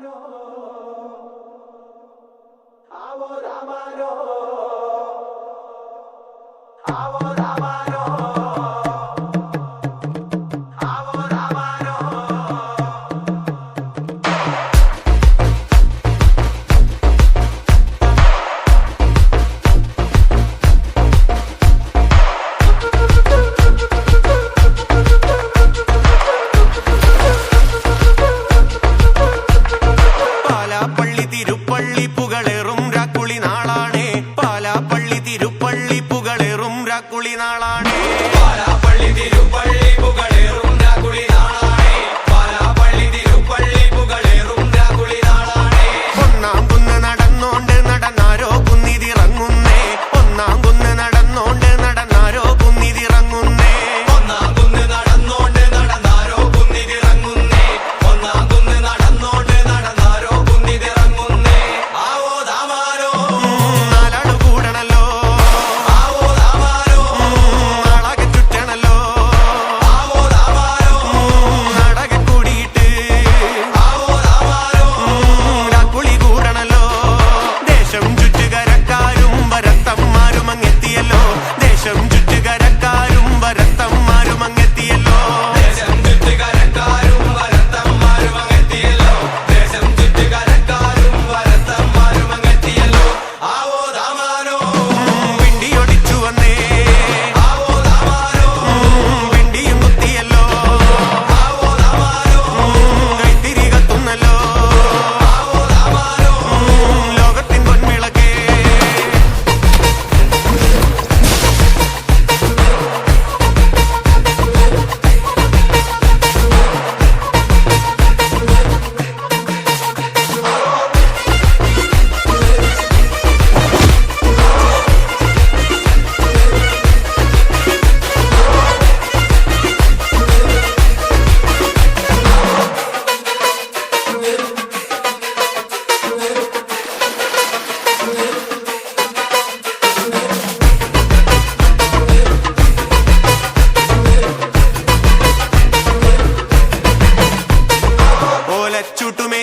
I want, I want, I want. കുളിനാളാണ്. പള്ളി തിരുപ്പള്ളി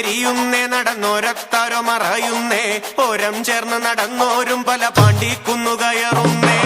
തിരിയുന്നേ നടന്നോരത്താരോ മറയുന്നേ. ഓരം ചേർന്ന് നടന്നോരും പല പാണ്ടിക്കുന്നു കയറുന്നേ